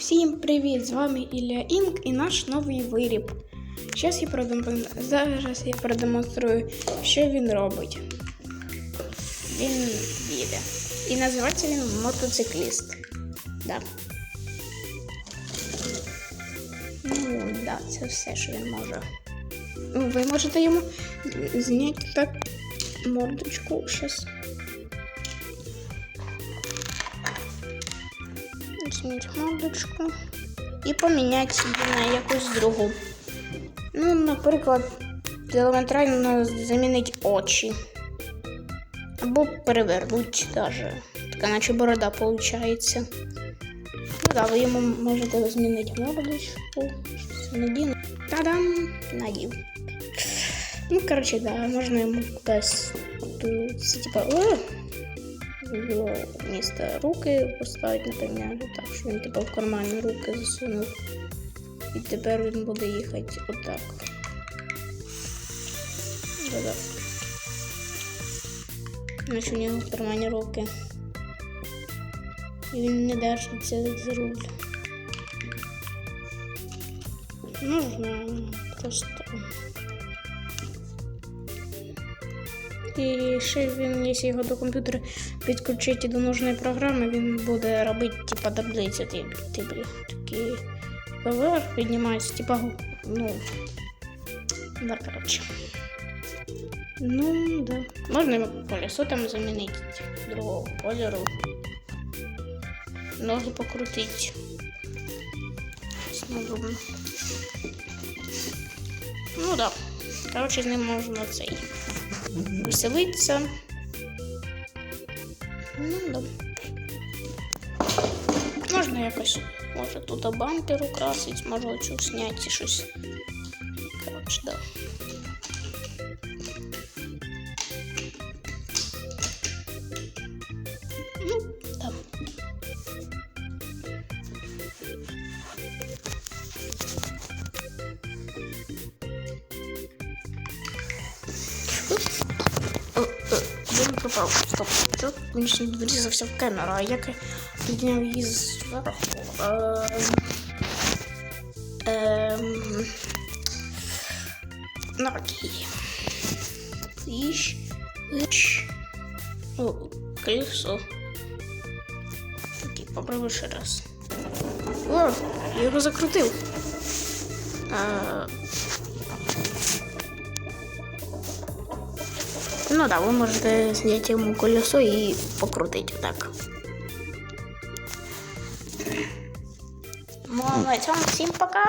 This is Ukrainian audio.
Всім привіт! З вами Ілля Інк і наш новий виріб. Зараз я, продем... Зараз я продемонструю, що він робить. Він їде. І називається він мотоцикліст. Да. Ну, да, це все, що він може. Ну, Ви можете йому зняти так мордочку. Щас. Змінити мордочку і поміняти її на якусь другу. Ну, наприклад, елементарно замінити очі. Або перевернуть даже. Така наче борода виходить. Ну да, ви йому можете змінити мордочку. Надіну. Та-дам! Надів. Ну, коротше, да, можна йому кудись. типа. О! в місто руки поставити, наприклад, так, що він типу в кармані руки засунув. І тепер він буде їхати отак. Да-да. Наче у нього в кармані руки. І він не держиться за руль. Ну, знаю, просто. І ще він, якщо його до комп'ютера підключити до нужної програми, він буде робити типа таблицю, типу, такі поверх піднімається, типа, ну, да, коротше. Ну, да. Можна колесо там замінити другого кольору. Ноги покрутити. Знову. Ну да. Коротше, з ним можна цей веселитися. Ну, да. Можна якось, може тут бампер украсить, може хочу зняти щось. Коротше, да. Він пропав. Стоп. Що він врізався в камеру, а я підняв її зверху. Ем, ну, окей. Іщ. Іщ. О, колесо. Окей, попробуй ще раз. О, я його закрутив. Е, Ну да, ви можете зняти йому колесо і покрутити так. Ну, а на цьому всім пока.